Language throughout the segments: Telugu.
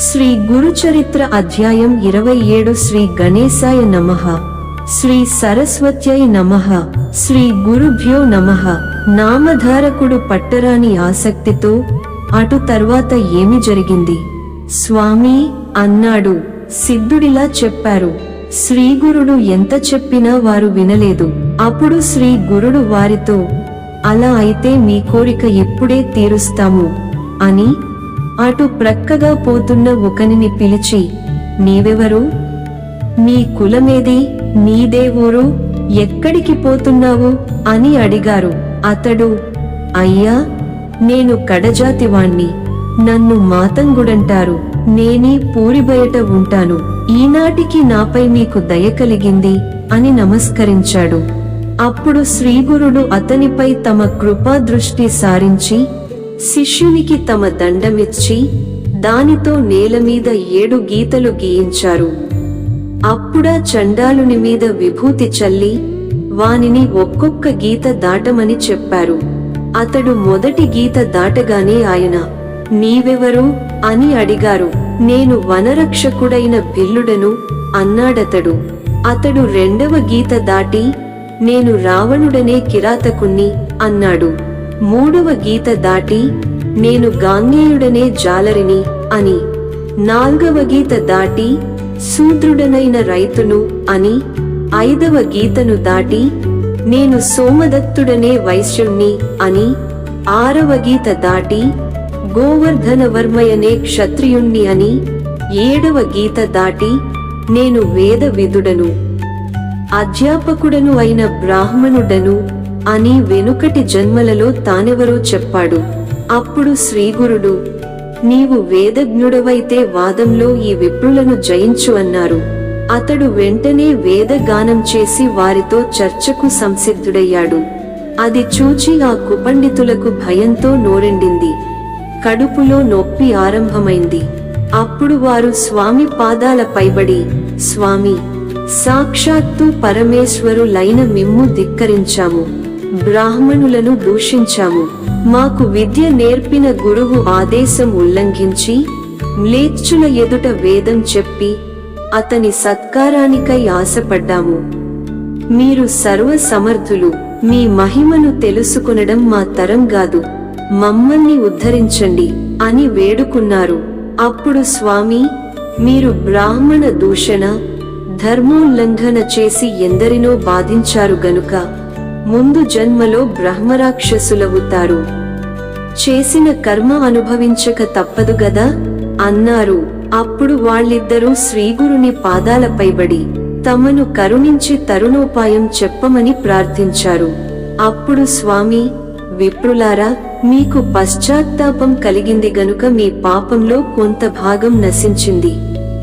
శ్రీ గురుచరిత్ర అధ్యాయం ఇరవై ఏడు శ్రీ గణేశాయ నమః. శ్రీ సరస్వత్యై నమః. శ్రీ గురుభ్యో నమః. నామధారకుడు పట్టరాని ఆసక్తితో అటు తర్వాత ఏమి జరిగింది? స్వామి అన్నాడు. సిద్ధుడిలా చెప్పారు. శ్రీగురుడు ఎంత చెప్పినా వారు వినలేదు. అప్పుడు శ్రీ గురుడు వారితో అలా అయితే మీ కోరిక ఎప్పుడే తీరుస్తాము అని అటు ప్రక్కగా పోతున్న ఒకనిని పిలిచి నీవెవరు? నీ కులమేది? నీదే ఊరు? ఎక్కడికి పోతున్నావు? అని అడిగారు. అతడు అయ్యా నేను కడజాతివాణ్ణి. నన్ను మాతంగుడంటారు. నేనే పూరి బయట ఉంటాను. ఈనాటికి నాపై మీకు దయ కలిగింది అని నమస్కరించాడు. అప్పుడు శ్రీగురుడు అతనిపై తమ కృపా దృష్టి సారించి శిష్యునికి తమ దండమిచ్చి దానితో నేల మీద ఏడు గీతలు గీయించారు. అప్పుడా చండాలుని మీద విభూతి చల్లి వానిని ఒక్కొక్క గీత దాటమని చెప్పారు. అతడు మొదటి గీత దాటగానే ఆయన నీవెవరు అని అడిగారు. నేను వనరక్షకుడైన బిల్లుడను అన్నాడతడు. అతడు రెండవ గీత దాటి నేను రావణుడనే కిరాతకుణ్ణి అన్నాడు. మూడవ గీత దాటి నేను గాంగేయుడనే జాలరిని అని. నాల్గవ గీత దాటి శూద్రుడనైన రైతును అని. ఐదవ గీతను దాటి నేను సోమదత్తుడనే వైశ్యుణ్ణి అని. ఆరవ గీత దాటి గోవర్ధనవర్మయనే క్షత్రియుణ్ణి అని. ఏడవ గీత దాటి నేను వేద విదుడను అధ్యాపకుడను అయిన బ్రాహ్మణుడను అని వెనుకటి జన్మలలో తానెవరో చెప్పాడు. అప్పుడు శ్రీగురుడు నీవు వేదజ్ఞుడవైతే వాదంలో ఈ విప్రులను జయించు అన్నారు. అతడు వెంటనే వేదగానం చేసి వారితో చర్చకు సంసిద్ధుడయ్యాడు. అది చూచి ఆ కుపండితులకు భయంతో నోరెండింది. కడుపులో నొప్పి ఆరంభమైంది. అప్పుడు వారు స్వామి పాదాల పైబడి స్వామి సాక్షాత్తు పరమేశ్వరులైన మిమ్ము ధిక్కరించాము. బ్రాహ్మణులను దూషించాము. మాకు విద్య నేర్పిన గురువు ఆదేశం ఉల్లంఘించి మ్లేచ్చుల ఎదుట వేదం చెప్పి అతని సత్కారానికై ఆశపడ్డాము. మీరు సర్వ సమర్థులు మీ మహిమను తెలుసుకునడం మా తరం కాదు. మమ్మల్ని ఉద్ధరించండి అని వేడుకున్నారు. అప్పుడు స్వామి మీరు బ్రాహ్మణ దూషణ ధర్మోల్లంఘన చేసి ఎందరినో బాధించారు గనుక ముందు జన్మలో బ్రహ్మరాక్షసులవుతారు. చేసిన కర్మ అనుభవించక తప్పదు గదా? అన్నారు. అప్పుడు వాళ్ళిద్దరూ శ్రీగురుని పాదాలపైబడి తమను కరుణించి తరుణోపాయం చెప్పమని ప్రార్థించారు. అప్పుడు స్వామి విప్రులారా మీకు పశ్చాత్తాపం కలిగింది గనుక మీ పాపంలో కొంత భాగం నశించింది.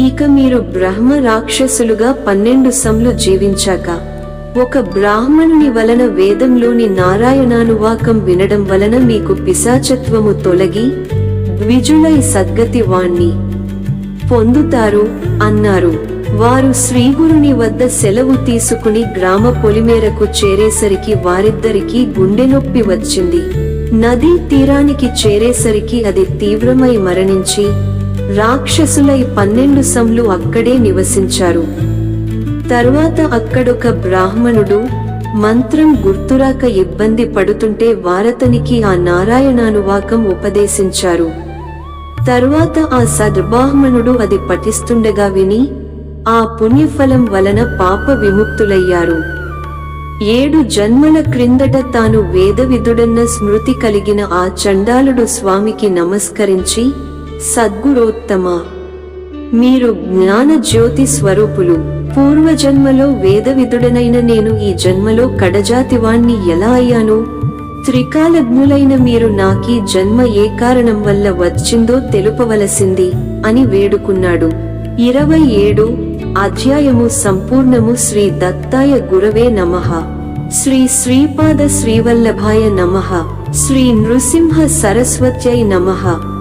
ఇక మీరు బ్రహ్మ రాక్షసులుగా పన్నెండు సంలు జీవించాక ఒక బ్రాహ్మణుని వలన వేదంలోని నారాయణానువాకం వినడం వలన మీకు పిశాచత్వము తొలగి ద్విజులై సద్గతి వాణ్ణి పొందుతారు అన్నారు. వారు శ్రీగురుని వద్ద సెలవు తీసుకుని గ్రామ పొలిమేరకు చేరేసరికి వారిద్దరికీ గుండె నొప్పి వచ్చింది. నదీ తీరానికి చేరేసరికి అది తీవ్రమై మరణించి రాక్షసులై పన్నెండు సంలు అక్కడే నివసించారు. తరువాత అక్కడొక బ్రాహ్మణుడు మంత్రం గుర్తురాక ఇబ్బంది పడుతుంటే వారతనికి ఆ నారాయణానువాకం ఉపదేశించారు. తరువాత ఆ సద్బ్రాహ్మణుడు అది పఠిస్తుండగా విని ఆ పుణ్యఫలం వలన పాప విముక్తులయ్యారు. ఏడు జన్మల క్రిందట తాను వేదవిధుడన్న స్మృతి కలిగిన ఆ చండాలుడు స్వామికి నమస్కరించి సద్గురోత్తమ మీరు జ్ఞాన జ్యోతి స్వరూపులు పూర్వజన్మలో వేదవిదుడనైన నేను ఈ జన్మలో కడజాతివాణ్ణి ఎలా అయ్యాను? త్రికాలజ్ఞులైన మీరు నాకీ జన్మ ఏ కారణం వల్ల వచ్చిందో తెలుపవలసింది అని వేడుకున్నాడు. ఇరవై ఏడు అధ్యాయము సంపూర్ణము శ్రీ దత్తాయ గురవే నమః. శ్రీ శ్రీపాద శ్రీవల్లభాయ నమః. శ్రీ నృసింహ సరస్వత్యై నమః.